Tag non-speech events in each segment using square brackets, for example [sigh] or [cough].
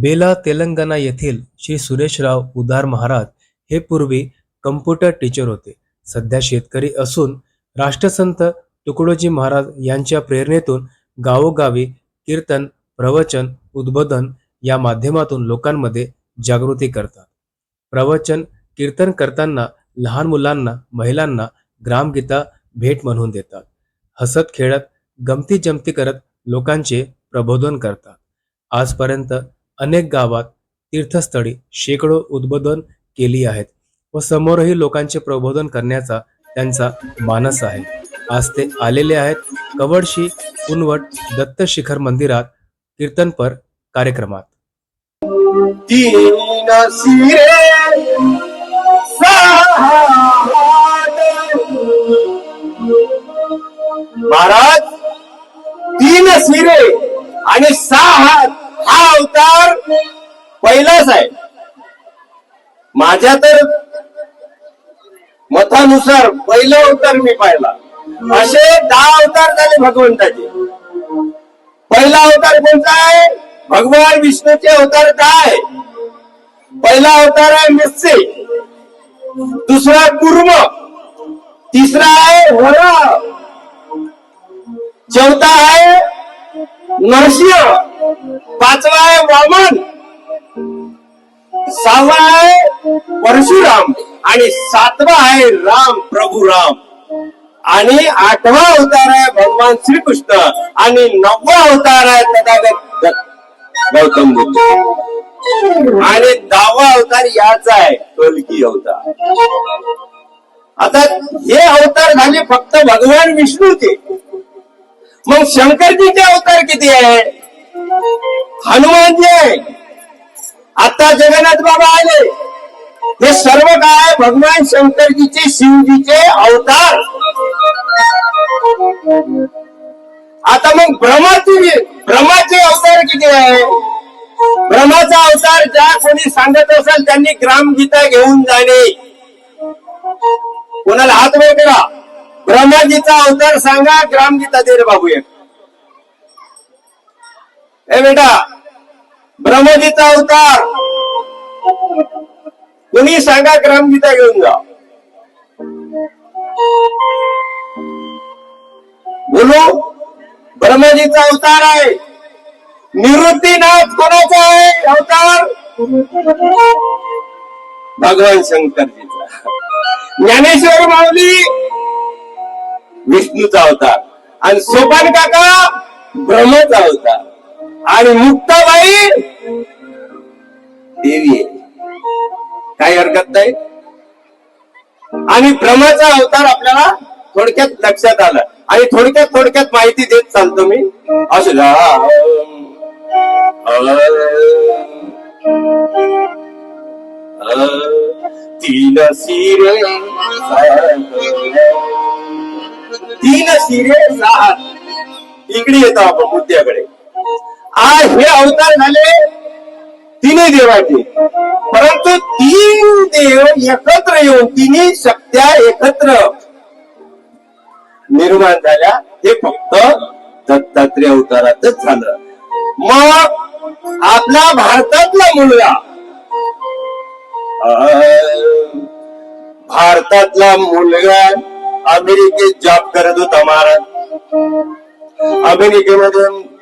बेला तेलंगणा येथील श्री सुरेशराव उदार महाराज हे पूर्वी कम्प्युटर टीचर होते. सध्या शेतकरी असून राष्ट्रसंत तुकडोजी महाराज यांच्या प्रेरणेतून गावोगावी कीर्तन प्रवचन उद्बोधन या माध्यमातून लोकांमध्ये जागृती करतात. प्रवचन कीर्तन करताना लहान मुलांना महिलांना ग्रामगीता भेट म्हणून देतात. हसत खेळत गमती जमती करत लोकांचे प्रबोधन करतात. आजपर्यंत अनेक गावात तीर्थस्थळी शेकडो उद्बोधन केली आहेत व समोरही लोकांचे प्रबोधन करण्याचा त्यांचा मानस आहे. आज ते आलेले आहेत कवडशी उनवट दत्त शिखर मंदिरात कीर्तनपर कार्यक्रमात. तीन माझ्या तर मतानुसार पहिला अवतार मी पाहिला. असे दहा अवतार झाले भगवंताचे. पहिला अवतार कोणता आहे? भगवान विष्णूचे अवतार काय? पहिला अवतार आहे मत्स्य दुसरा कुर्म. तिसरा आहे वरा चौथा आहे नरसिंह. पाचवा आहे वामन. सहावा आहे परशुराम आणि सातवा आहे राम प्रभू राम. आणि आठवा अवतार आहे भगवान श्रीकृष्ण आणि नववा अवतार आहे तथागत गौतम बुद्ध. आणि दहावा अवतार याचा आहे कलकी अवतार. आता हे अवतार झाले फक्त भगवान विष्णूचे. मग शंकरजीचे अवतार किती आहे? हनुमानजी आहे. आता जगन्नाथ बाबा आले. हे सर्व काय भगवान शंकरजीचे शिवजीचे अवतार. आता मग ब्रह्माची ब्रह्माचे अवतार किती आहे? ब्रह्माचा अवतार ज्या कोणी सांगत असेल त्यांनी ग्रामगीता घेऊन जाणे. कोणाला हात वर करा ब्रह्माजीचा अवतार सांगा ग्रामगीता दे रे बाबू एक ए बेटा ब्रह्मजीचा अवतार. कुणी सांगा ग्रामगीता घेऊन जा. बोलू ब्रह्मजीचा अवतार आहे. निवृत्तीनाथ कोणाचा आहे? अवतार? भगवान शंकरजीचा. ज्ञानेश्वर माऊली विष्णूचा अवतार. आणि सोपान काका ब्रह्मचा अवतार. आणि मुक्ताबाई देवी आहे. काही हरकत नाही. आणि भ्रमाचा अवतार आपल्याला थोडक्यात लक्षात आलं. आणि थोडक्यात थोडक्यात माहिती देत चालतो मी. असं तीन शिरे तीन शिरे सहा इकडे येतो आपण मुद्द्याकडे. आज हे अवतार झाले. तिन्ही देवाचे. परंतु तीन देव एकत्र येऊन तिन्ही शक्त्या एकत्र निर्माण झाल्या. हे फक्त दत्तात्रय अवतारातच झालं. मग आपला भारतातला मुलगा. अं, भारतातला मुलगा अमेरिकेत जॉब करत होता महाराज. अमेरिकेमधून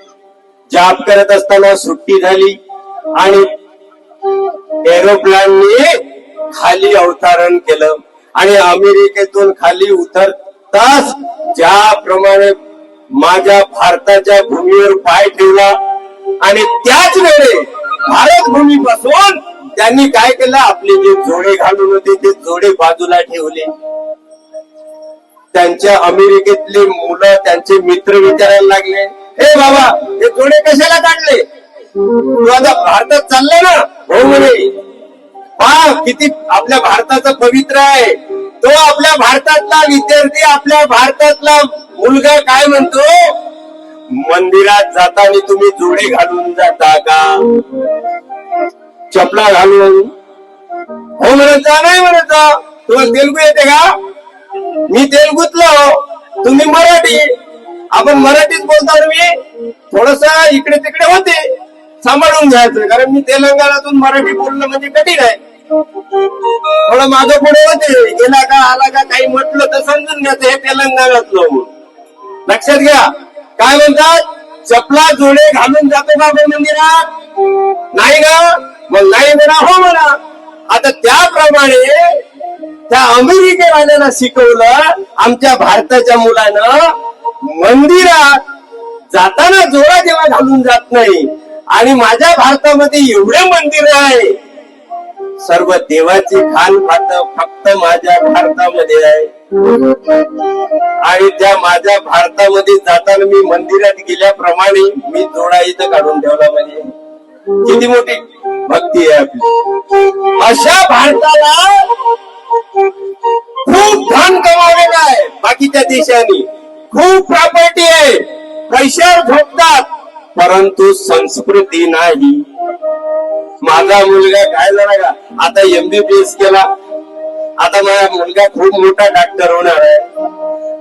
जॉब करत असताना सुट्टी झाली आणि एरोप्लॅनने खाली अवतरण केलं. आणि अमेरिकेतून खाली उतरताच ज्याप्रमाणे माझ्या भारताच्या भूमीवर पाय ठेवला आणि त्याच वेळे भारत भूमीपासून त्यांनी काय केलं? आपले जे जोडे घालून होते ते जोडे बाजूला ठेवले. त्यांच्या अमेरिकेतले मुलं त्यांचे मित्र विचारायला लागले. हे बाबा हे जोडे कशाला काढले? तू आता भारतात चाललंय ना? हो म्हणे. पहा किती आपल्या भारताचं पवित्र आहे. तो आपल्या भारतातला विद्यार्थी आपल्या भारतातला मुलगा काय म्हणतो? मंदिरात जाताना तुम्ही जोडे घालून जाता का? चपला घालून. हो म्हणत जा नाही म्हणत जा. तुम्हाला तेलगू येते का? मी तेलगुतलो हो. तुम्ही मराठी. आपण मराठीत बोलताना मी थोडस इकडे तिकडे होते सांभाळून घ्यायचं कारण मी तेलंगणातून मराठी बोलणं म्हणजे कठीण आहे. थोडं माझं पुढे होते गेला का आला का काही म्हटलं तर समजून घ्यायचं हे तेलंगणातलं लक्षात घ्या काय म्हणतात? चपला जोडे घालून जातो का मंदिरात. नाही ग मग नाही म्हणा हो म्हणा. आता त्याप्रमाणे त्या अमेरिकेवाल्याला शिकवलं आमच्या भारताच्या मुलानं मंदिरात जाताना जोडा जेव्हा घालून जात नाही आणि माझ्या भारतामध्ये एवढे मंदिर आहे सर्व देवाची खान खात फक्त माझ्या भारतामध्ये आहे. आणि त्या माझ्या भारतामध्ये जाताना मी मंदिरात गेल्याप्रमाणे मी जोडा इथं काढून ठेवला म्हणजे. किती मोठी भक्ती आहे आपली. अशा भारताला खूप धन कमावलेलं आहे बाकीच्या देशांनी. खूप प्रॉपर्टी आहे. पैशावर झोपतात. परंतु संस्कृती नाही. माझा मुलगा काय झाला का? आता एमबीबीएस केला. आता माझा मुलगा खूप मोठा डॉक्टर होणार आहे.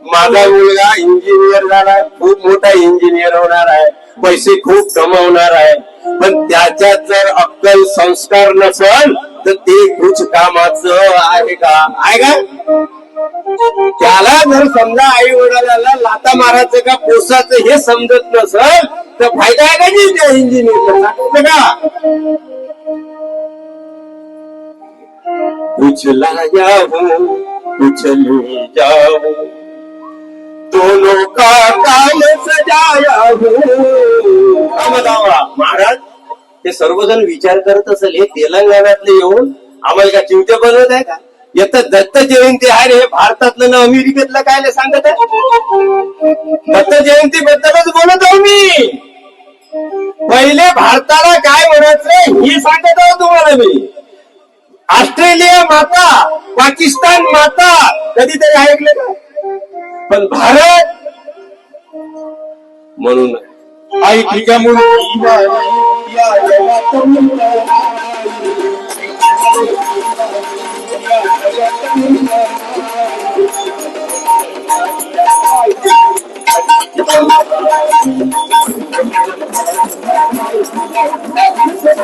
माझा मुलगा इंजिनियर झाला. खूप मोठा इंजिनियर होणार आहे. पैसे खूप कमवणार आहे. पण त्याच्यात जर अक्कल संस्कार नसल तर ते कुछ कामाचं आहे का? आहे का? त्याला जर समजा आई वडिलाला लाता मारायचं का पोसायचं हे समजत नसल तर फायदा आहे का नाही त्या इंजिनिअरचा का? कुछ लाया हूँ जाओ दोनों का काल सजाया महाराज ते सर्वजण विचार करत असेल हे तेलंगणातले येऊन आम्हाला का चिवटे बनवत आहे का? येत दत्त जयंती आहे रे, भारतातलं ना अमेरिकेतलं काय सांगत आहे? दत्त जयंती बद्दलच बोलत आहो मी. पहिले भारताला काय म्हणायचं हे सांगत आहो तुम्हाला मी. ऑस्ट्रेलिया माता पाकिस्तान माता कधीतरी ऐकलं का? पण भारत म्हणून आई ठीक आहे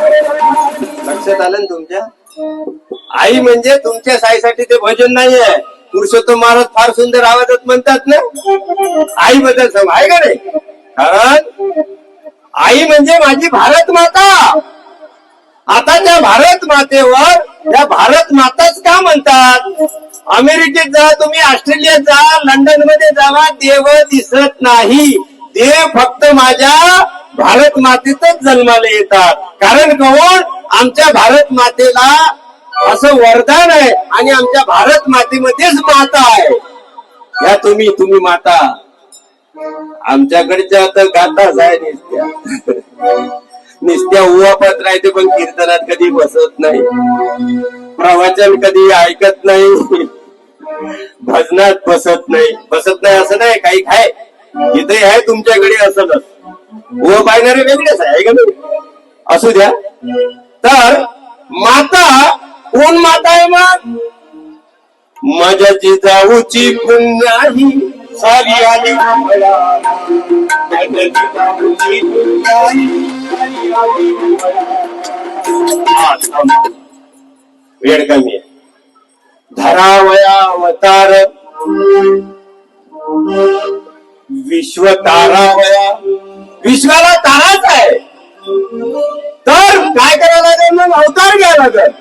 लक्षात आलं ना तुमच्या? आई म्हणजे तुमच्या साईसाठी ते भजन नाही आहे पुरुषोत्तम महाराज फार सुंदर आवाजात म्हणतात ना? आई बद्दल आहे का नाही? कारण आई म्हणजे माझी भारत माता. आता त्या भारत मातेवर त्या भारत माताच का म्हणतात? अमेरिकेत जा तुम्ही ऑस्ट्रेलियात जा लंडनमध्ये जावा देव दिसत नाही. देव फक्त माझ्या भारत मातेतच जन्माला येतात. कारण कोण? आमच्या भारत मातेला असं वरदान आहे आणि आमच्या भारत मातेमध्येच माता आहे. या तुम्ही तुम्ही माता. आमच्याकडच्या तर गाताच आहे निसत्या. निसत्या उवापत राहते पण कीर्तनात कधी बसत नाही. प्रवचन कधी ऐकत नाही. भजनात बसत नाही. बसत नाही असं नाही काही खाय इथे आहे तुमच्याकडे असं व पाहणारे वेगळेच आहे का नाही? असू द्या. तर माता कोण माता आहे मग? माझ्या जिजाऊची पुण्याही सारी आली. वेळ कमी आहे धरावया अवतार विश्व तारावया विश्वाला ताराच आहे. तर काय करायला लागेल मग? अवतार घ्यायला लागेल.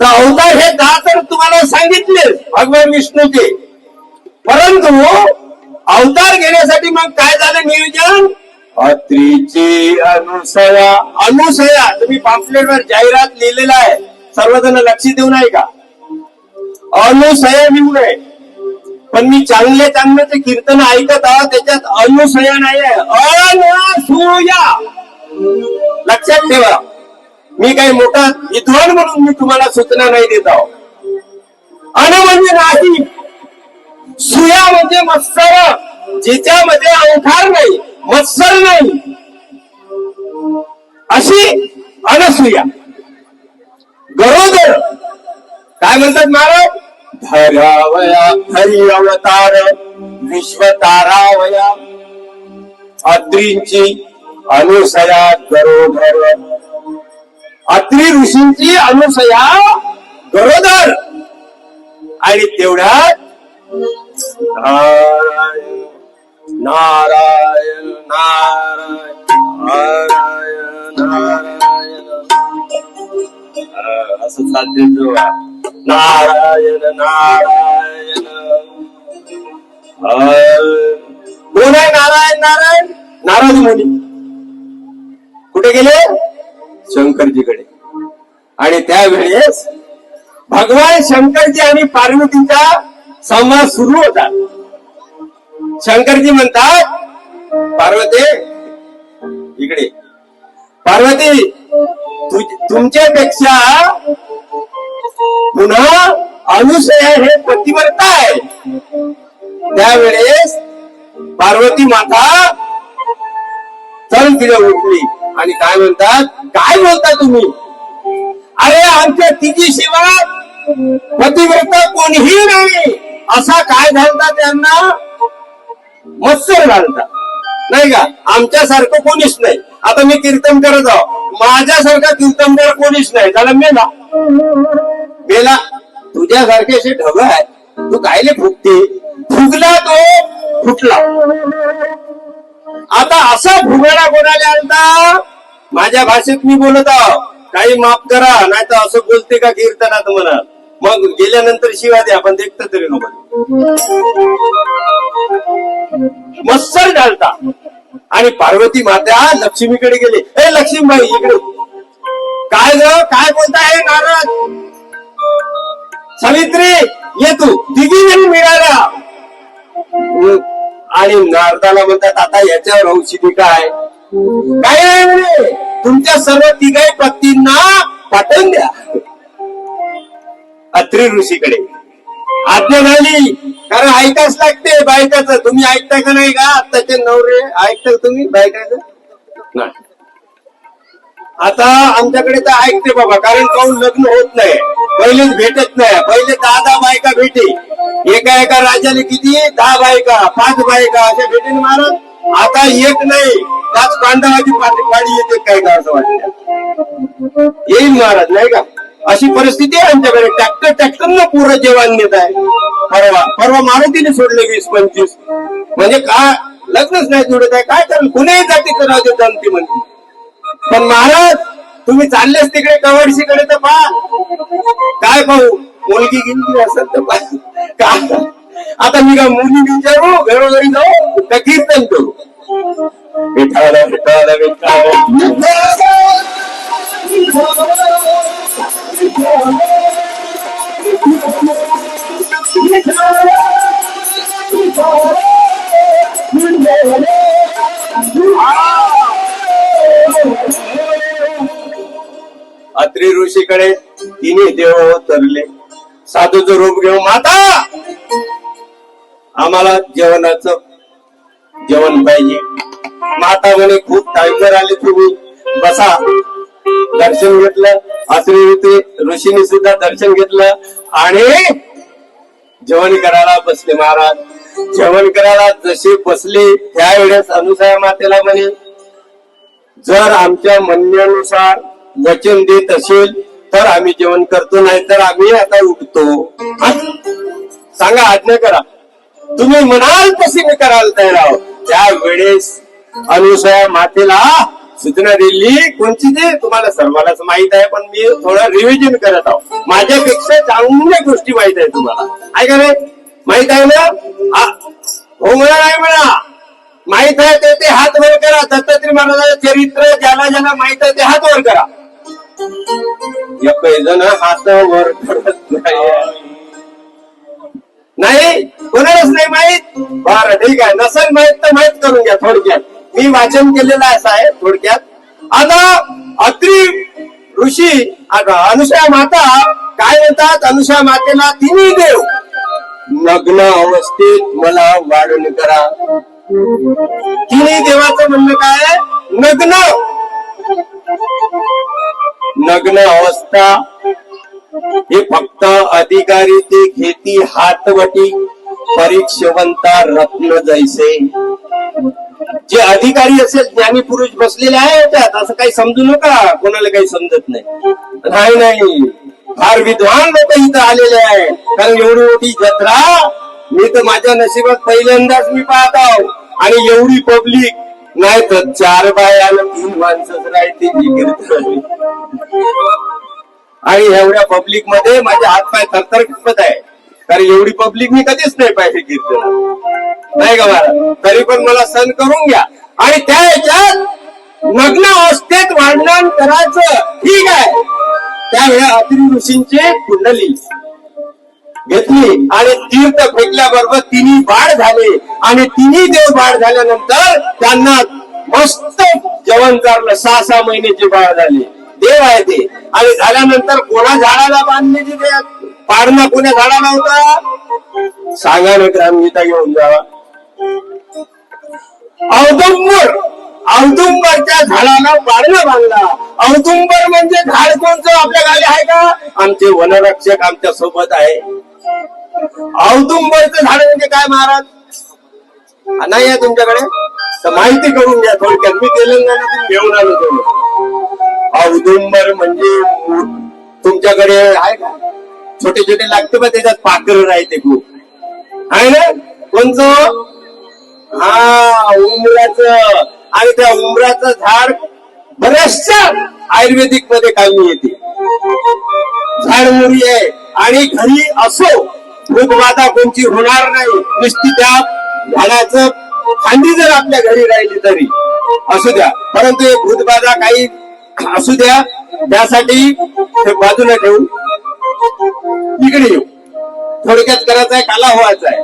तर अवतार हे दा तर तुम्हाला सांगितले भगवान विष्णूचे. परंतु अवतार घेण्यासाठी मग काय झालं नियोजन? अत्रीची अनुसया. अनुसया. तुम्ही पॅम्पलेटवर जाहिरात लिहिलेला आहे. सर्वजण लक्ष देऊ नाही का? अनुसया लिहू नये. पण मी चांगले चांगले कीर्तन ऐकत आहोत त्याच्यात अनुसया नाही आहे. अनसूया. लक्षात ठेवा. मी काही मोठा विद्वान म्हणून मी तुम्हाला सूचना नाही देत आहो. अन म्हणजे नाही सुया म्हणजे मत्सर जिच्यामध्ये अंकार नाही मत्सर नाही. अशी अनसुया. गरोदर. काय म्हणतात महाराज? धरावया हरी अवतार विश्व तारावया अत्रींची अनुसया गरोदर. अत्री ऋषींची अनुसया गरोदर. आणि तेवढ्यात नारायण नारायण नारायण नारायण असं चालते नारायण नारायण कोण आहे नारायण नारायण नाराज मुनी कुठे गेले शंकरजीकडे आणि त्यावेळेस भगवान शंकरजी आणि पार्वतीचा संवाद सुरू होता. शंकरजी म्हणतात पार्वती इकडे. पार्वती तु- तुमच्यापेक्षा पुन्हा अनुसया हे पतिव्रता आहे. त्यावेळेस पार्वती माता चल तिला उठली आणि काय म्हणतात काय बोलता तुम्ही? अरे आमच्या तिची शिवाय पतिव्रता कोणीही नाही. असा काय घालता त्यांना? मत्सर घालता. नाही का? आमच्यासारखं कोणीच नाही. आता मी कीर्तन करत आहो. माझ्यासारखा कीर्तनकार कोणीच नाही. त्याला मेला. मेला. तुझ्यासारखे असे ढग आहे तू कायले फुगते? फुगला तो फुटला. आता असा फुगडा कोणाला आणता? माझ्या भाषेत मी बोलत आहो. काही माफ करा नाही तर असं बोलते का कीर्तनात म्हणाल मग गेल्यानंतर शिवा द्या पण देखत तरी नको. मत्सर घालता आणि पार्वती माता लक्ष्मीकडे गेले. ए लक्ष्मीबाई इकडे. काय ग? काय बोलताय नारद? सावित्री ये तू. तिघी नाही मिळाला. आणि नारदाला म्हणतात आता याच्यावर औषधी काय? काय तुमच्या सर्व तिघाई पत्तींना पाठवून द्या. अत्रि ऋषीकडे. आज्ञा झाली. कारण ऐकाच लागते बायकाचं. तुम्ही ऐकता का नाही का? आताचे नवरे ऐकता तुम्ही बायकाच? नाही. आता आमच्याकडे तर ऐकते बाबा. कारण काऊन लग्न होत नाही. पहिलेच भेटत नाही. पहिले दहा दहा बायका भेटे. एका एका राजाने किती? दहा बायका पाच बायका अशा भेटेन महाराज आता एक नाही. त्याच पांडवाची पाठी पाडी येते काय का असं वाटतं येईल महाराज नाही का? अशी परिस्थिती आहे आमच्याकडे. ट्रॅक्टर ट्रॅक्टरनं पूर्ण जेवण देत आहे. परवा परवा मारुतीने सोडले वीस पंचवीस. म्हणजे काय लग्नच नाही जोडत आहे. काय कारण? कुणीही जाती करावं जमती म्हणते पण महाराज तुम्ही चाललेच तिकडे कवडशीकडे तर पहा. काय पाहू? मुलगी गिनती असत तर पहा. काय? आता मी का मुली विचारू? घरोघरी जाऊ? का कीर्तन करू? विठाला विठाला विठाला तुळशीकडे तिने देव तरले साधूचं रूप घेऊ माता आम्हाला जेवणाचं जेवण पाहिजे. माता म्हणे खूप टाइमवर आले तुम्ही. बसा. दर्शन घेतलं. अत्रि ऋषी ऋषीने सुद्धा दर्शन घेतलं आणि जेवण करायला बसले महाराज. जेवण करायला जसे बसले त्यावेळेस अनुसया मातेला म्हणे जर आमच्या म्हणण्यानुसार वचन देत असेल तर आम्ही जेवण करतो नाही तर आम्ही आता उठतो. सांगा आज्ञा करा. तुम्ही म्हणाल तसे मी करायला तयार आहोत. त्यावेळेस अनुसया मातेला सूचना दिली कोणची ते? तुम्हाला सर्वांनाच माहीत आहे पण मी थोडं रिव्हिजन करत आहो माझ्यापेक्षा चांगल्या गोष्टी माहीत आहे तुम्हाला. ऐका रे माहीत आहे ना? हो म्हणा नाही म्हणा. माहीत आहे ते ते हात वर करा. दत्तात्री महाराजाचं चरित्र ज्याला ज्याला माहीत आहे ते हात वर करा. एक जण हात वर करत नाही. नाही कोणालाच नाही माहीत. बरं ठीक आहे. नसेल माहीत तर माहीत करून घ्या थोडक्यात. मी वाचन केलेलं असं आहे थोडक्यात. आता अत्री ऋषी अनुसया माता काय म्हणतात? अनुसया मातेला तिन्ही देव. नग्न अवस्थेत मला वाढून करा. तिन्ही देवाचं म्हणणं काय नग्न. नग्न अवस्था. हे फक्त अधिकारी ते घेती हातवटी. परीक्षवंता रत्न जैसे. जे अधिकारी असेल ज्ञानी पुरुष बसलेले आहे त्यात. असं काही समजू नका. कोणाला काही समजत नाही. नाही नाही. फार विद्वान लोक इथं आलेले आहे कारण एवढी मोठी जत्रा मी तर माझ्या नशिबात पहिल्यांदाच मी पाहत आहो. आणि एवढी पब्लिक नाही तर चार बाया तीन माणसंच राहते जी कीर्तन. आणि एवढ्या पब्लिकमध्ये माझे हातपाय थरथर कापत आहे. कारण एवढी पब्लिक मी कधीच नाही पाहिजे कीर्तन नाही का मला तरी पण मला सण करून घ्या. आणि त्या ह्याच्यात नग्न अवस्थेत वर्णन करायचं. ठीक आहे. त्यावेळी अतिरी ऋषींची कुंडली. घेतली आणि तीर्थ फेकल्याबरोबर तिन्ही बाळ झाले. आणि तिन्ही देव बाळ झाल्यानंतर त्यांना मस्त जेवण चाललं सहा सहा महिन्याचे बाळ झाले. देव आहे ते. आणि झाल्यानंतर कोणा झाडाला बांधण्याची पाडणा कोण्या झाडाला होता? सांगा ना ग्रामगीता घेऊन जावा औदंबर. औदुंबरच्या झाडाला पारणं बांधला औदुंबर म्हणजे झाड कोणतं? आपल्या गावी आहे का? आमचे वनरक्षक आमच्यासोबत आहे. औदुंबरचं झाड म्हणजे काय महाराज? नाही आहे तुमच्याकडे? तर माहिती करून घ्या थोडक्यात. मी तेलंगणातून घेऊन आलो तुम्ही औदुंबर म्हणजे तुमच्याकडे आहे का? छोटे छोटे लागते बा त्याच्यात पाकर राहते खूप. आहे ना? कोणचं? हा उमराच आणि त्या उमराचं झाड बऱ्याचशा आयुर्वेदिकमध्ये कामी येते. झाड मुरी आहे. आणि घरी असो भूतबाधा कोणची होणार नाही नुसती त्या झाडाचं फांदी जर आपल्या घरी राहिली तरी. असू द्या. परंतु हे भूतबाधा काही असू द्या. त्यासाठी बाजूला ठेवून इकडे येऊ. थोडक्यात करायचं आहे काला व्हायचा आहे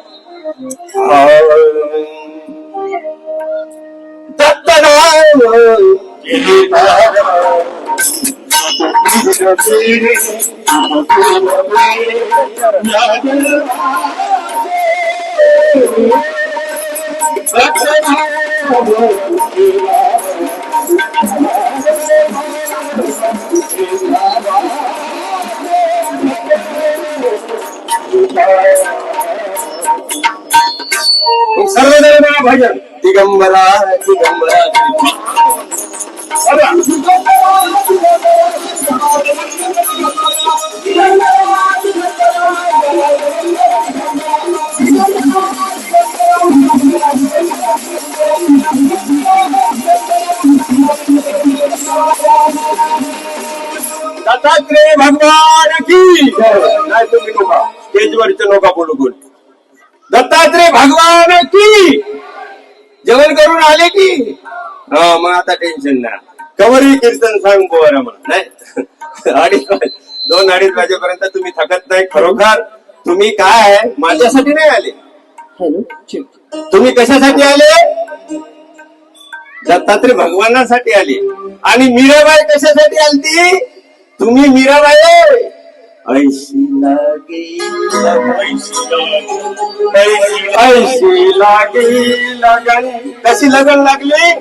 सर्वजण म्हणा भजन दिगंबरा दिगंबरा. दत्तात्रेय भगवान की नाही तुम्ही नका. स्टेजवरचे नका बोलू कोण. दत्तात्रेय भगवान की जेवण करून आले की हा मग आता टेन्शन नाही. कवरी कीर्तन सांग बरं मग नाही? [laughs] अडीच दोन अडीच वाजेपर्यंत तुम्ही थकत नाही खरोखर. तुम्ही काय आहे? माझ्यासाठी नाही आले. तुम्ही कशासाठी आले? दत्तात्रय भगवानासाठी आले. आणि मीराबाई कशासाठी आलती? तुम्ही मीराबाई. ऐशी लागे ऐशी लागे लगन कशी लगन लागली?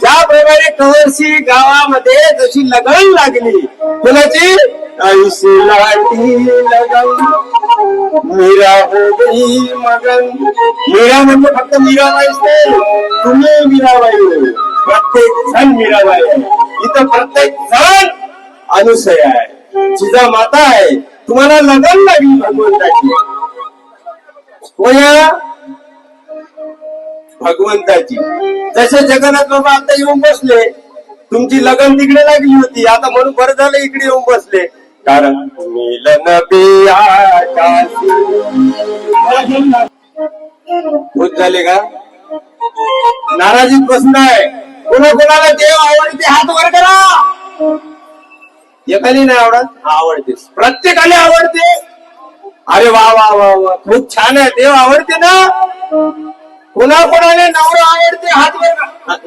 ज्या प्रकारे कवरसी गावामध्ये जशी लगन लागली कुणाची? ऐशी लाटी लगन. मीरा हो गई मगन. मीरा म्हणजे फक्त मीराबाईच नाही तुम्ही मीराबाई प्रत्येक जण मीराबाई इथं प्रत्येक जण अनुसय आहे. जिजा माता आहे. तुम्हाला लगन लागली भगवंताची. भगवंताची. जसे जगन्नाथ बाबा आता येऊन बसले तुमची लगन तिकडे लागली होती आता म्हणून बरं झालं इकडे येऊन बसले. कारण मिलन होत झाले का? नाराजीत बसणं आहे. कोणा कोणाला देव आवडते हात वर करा. एकाली नाही आवडत? आवडते. प्रत्येकाला आवडते. अरे वा वा वा वा. खूप छान आहे. देव आवडते ना? कोणा कोणाने नवरा आवडते हात वर हात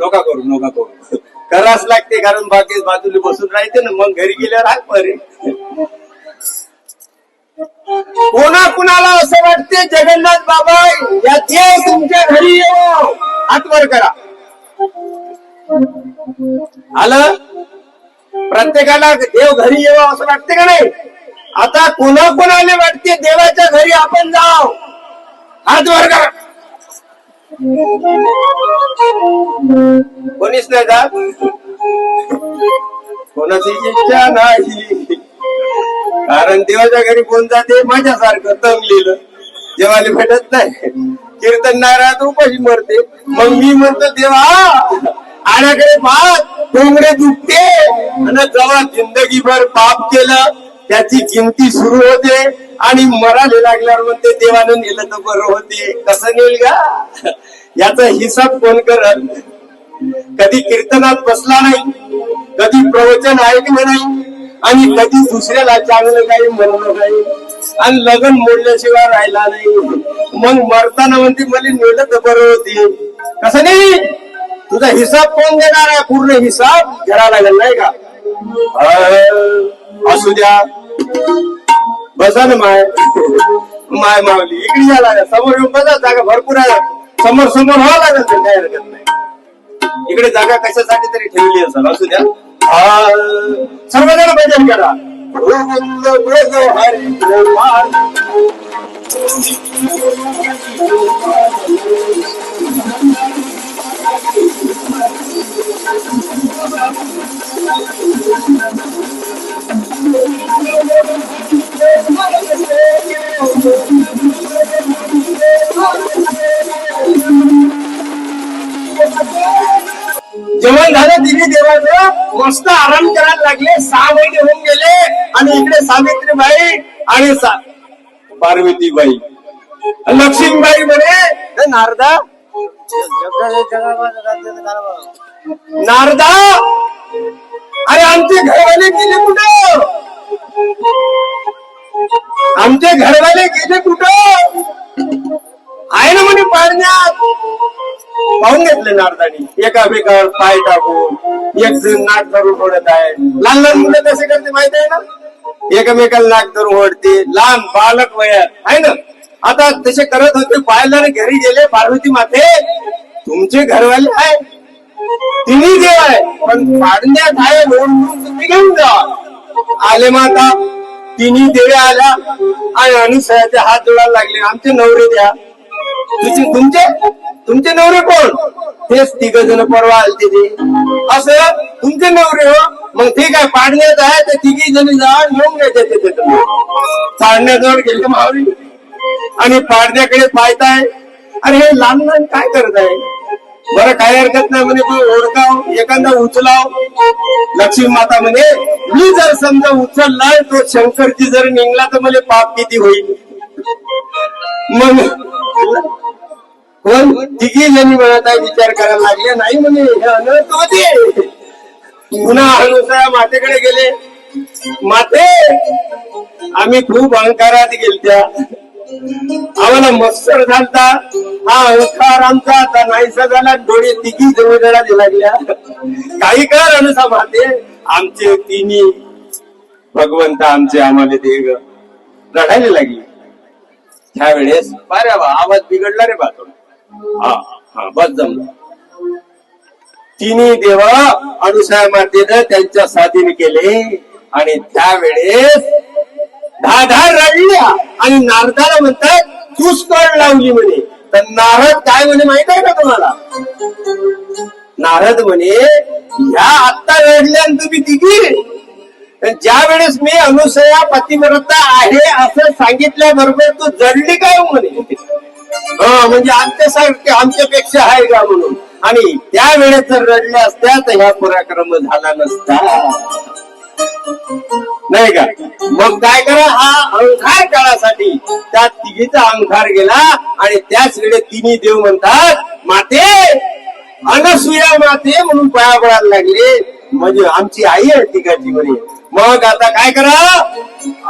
नका करू नका करू. करावंच लागते कारण बाकी बाजूला बसून राहते ना मग घरी गेल्यावर हात परे कोणा कुणाला असं वाटते जगन्नाथ बाबा या देव तुमच्या घरी येऊ हात वर करा. आलं? प्रत्येकाला देव घरी येऊ असं वाटते का नाही? आता कोणा कोणाला वाटते देवाच्या घरी आपण जाव हात वर करा. कोणीच नाही जात. कोणाची इच्छा नाही. कारण देवाच्या घरी कोण जाते? माझ्यासारखं तंगलेलं देवाला भेटत नाही. कीर्तन नारायण उपाशी मरते. मग मी म्हणतो देवा आण्याकडे पाहत डोंगरे दुखते. आणि जेव्हा जिंदगीभर पाप केलं त्याची गिनती सुरू होते. आणि मराले लागल्यावर म्हणते देवानं नेलं तर बरं होते. कसं नेल का? याचा हिसाब कोण करत कधी कीर्तनात बसला नाही कधी प्रवचन ऐकलं नाही आणि कधी दुसऱ्याला चांगलं काही म्हणलं नाही आणि लग्न मोडल्याशिवाय राहिला नाही. मग मरताना म्हणते मला नेलं तर बरं होते. कसं नाही तुझा हिसाब कोण देणार आहे? पूर्ण हिसाब घ्यावा लागेल नाही का? असू द्या. बसा ना माय. माय मावली इकडे या लागेल. समोर येऊन बसा जागा भरपूर आहे. समोर समोर व्हावं लागेल तर काही हरकत नाही. इकडे जागा कशासाठी तरी ठेवली असेल असू द्या. सर्वजण भजन करा. गोविंद हरी महाराज मस्त आराम करायला लागले. सहा महिने होऊन गेले. आणि इकडे सावित्रीबाई आणि सा- पार्वतीबाई. लक्ष्मीबाई म्हणे नारदा. नारदा अरे आमचे घरवाले गेले कुठं? आमचे घरवाले गेले कुठं? आहे ना म्हणे पाळण्यात? पाहून घेतले नारदानी. एकामेकावर पाय टाकून एक जण नाक धरून ओढत आहे. लहान लहान मुलं कसे करते माहिती आहे ना? एकमेकाला नाक धरून ओढते. लहान बालक वयात. आहे ना? आता तसे करत होते पाहिला घरी गेले पार्वती माते तुमचे घरवाले आहे. तिन्ही देव आहे. पण पाडण्यात आहे तुम्ही घेऊन जा. आले माता तिन्ही देवे आल्या आणि अनुसयाचे हात जोडायला लागले. आमचे नवरे द्या. तुमचे? तुमचे नवरे कोण? तेच तिघ जण परवा आले तिथे असं तुमचे नवरे हो? मग ठीक आहे पाडण्यात आहे? ते तिघी जणी जा येऊन घ्यायचे तिथे चाळण्याजवळ पाडण्याजवळ गेले मावळी? आणि पाडण्याकडे पाहताय. अरे हे लहान लहान काय करत आहे बरं काय हरकत नाही म्हणे ओळखाव एखादा उचलाव. लक्ष्मी माता म्हणे मी जर समजा उचललाय तो शंकरजी जर निघला तर मला पाप किती होईल? मग कोण? तिघी जणी म्हणत आहे विचार करायला लागले. नाही म्हणे अनर्थ होते. पुन्हा हनुसया मातेकडे गेले. माते आम्ही खूप अहंकारात गेलत्या. आम्हाला मत्सर झालता. हा अहंकार आमचा आता नाहीसा झाला. डोळे तिघी जवळजळा लागल्या काही कर अनुसा माते. आमचे तिन्ही भगवंत आमचे आम्हाला दे रडायला लागली. त्यावेळेस बरे बा आवाज बिघडला रे बा हा हा बस जमलं तिन्ही देव अनुसया मातेनं त्यांच्या साधीने केले आणि त्यावेळेस दहा दहा रडल्या आणि नारदाला म्हणतात तूच कळ लावली म्हणे. तर नारद काय म्हणे माहीत आहे का तुम्हाला? नारद म्हणे ह्या आत्ता रडल्या आणि तुम्ही तिघी. ज्या वेळेस मी अनुसया पतिव्रता आहे असं सांगितल्याबरोबर तू जडली काय हो म्हणे? म्हणजे आमच्यासारखे आमच्यापेक्षा आहे का म्हणून? आणि त्यावेळेस जर रडल्या असत्या तर ह्या पराक्रम झाला नसता. नाही का? मग काय करा हा अंधार काळासाठी त्या तिघीचा अंधार गेला आणि त्याच वेळेस तिन्ही देव म्हणतात माते अनसुया माते म्हणून पाया पडायला लागले. म्हणजे आमची आई आहे तिघाची म्हणे मग आता काय करा?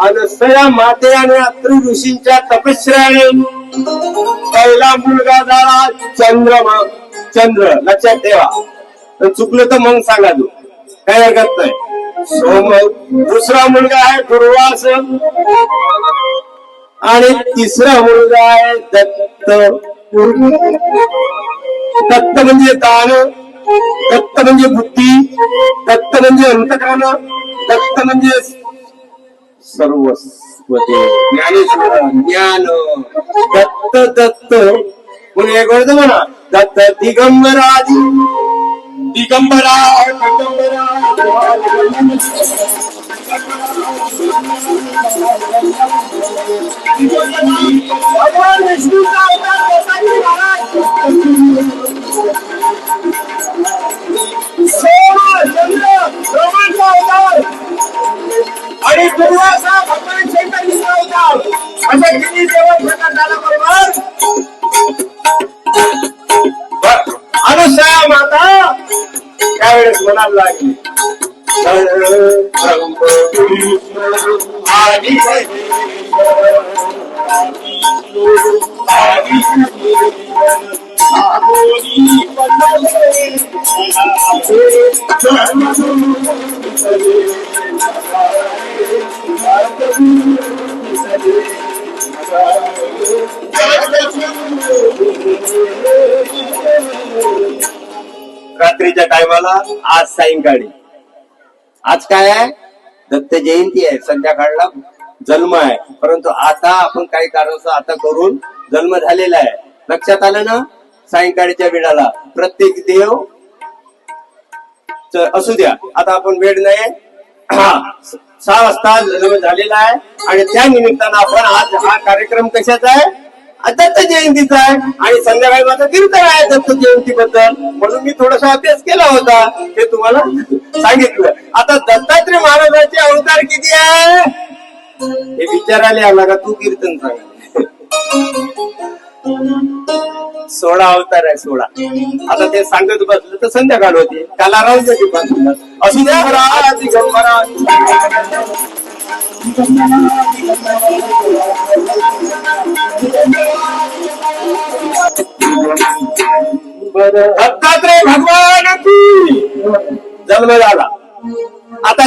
अनसया माते आणि अत्रि ऋषींच्या तपश्चर्याने पहिला मुलगा झाला चंद्रमा. चंद्र लक्षात ठेवा. चुकलं तर मग सांगा तू. काय हरकत नाही. सोम दुसरा मुलगा आहे दुर्वास आणि तिसरा मुलगा आहे दत्त. दत्त म्हणजे दान दत्त म्हणजे बुद्धी दत्त म्हणजे अंतकान दत्त म्हणजे सर्वस्व. ते ज्ञानेश्वर ज्ञान दत्त दत्त. कोणी एक वेळ म्हणा दत्त दिगंबरा दिगंबरा दिगंबरा भगवान विष्णूचा अवतार दत्ताजी महाराज सोमा चंद्र ब्रह्मांडचा अवतार आणि भगवान अवतार देव प्रकार झाला बरोबर? अनुसया माता त्यावेळेस म्हणायला लागली. रात्रीच्या टायमाला आज सायंकाळी. आज काय आहे? दत्त जयंती आहे संध्याकाळला जन्म आहे. परंतु आता आपण काही कारणास्तव आता करून जन्म झालेला आहे. लक्षात आलं ना? सायंकाळच्या वेळाला. प्रत्येक देव असू द्या. आता आपण वेळ नाही. हा, सहा वाजता जन्म झालेला आहे. आणि त्या निमित्तानं आपण आज हा कार्यक्रम कशाचा आहे? दत्त जयंतीचा आहे. आणि संध्याकाळी माझा कीर्तन आहे दत्त जयंती बद्दल म्हणून मी थोडासा अभ्यास केला होता. हे तुम्हाला सांगितलं. आता दत्तात्रय महाराजाचे अवतार किती आहे? हे विचारायला आला का तू कीर्तन सांग. सोळा अवतार आहे सोळा. आता ते सांगत बसलं तर संध्याकाळ होती. त्याला राहू दे असू द्या दत्तात्रय भगवान की! जन्म झाला. आता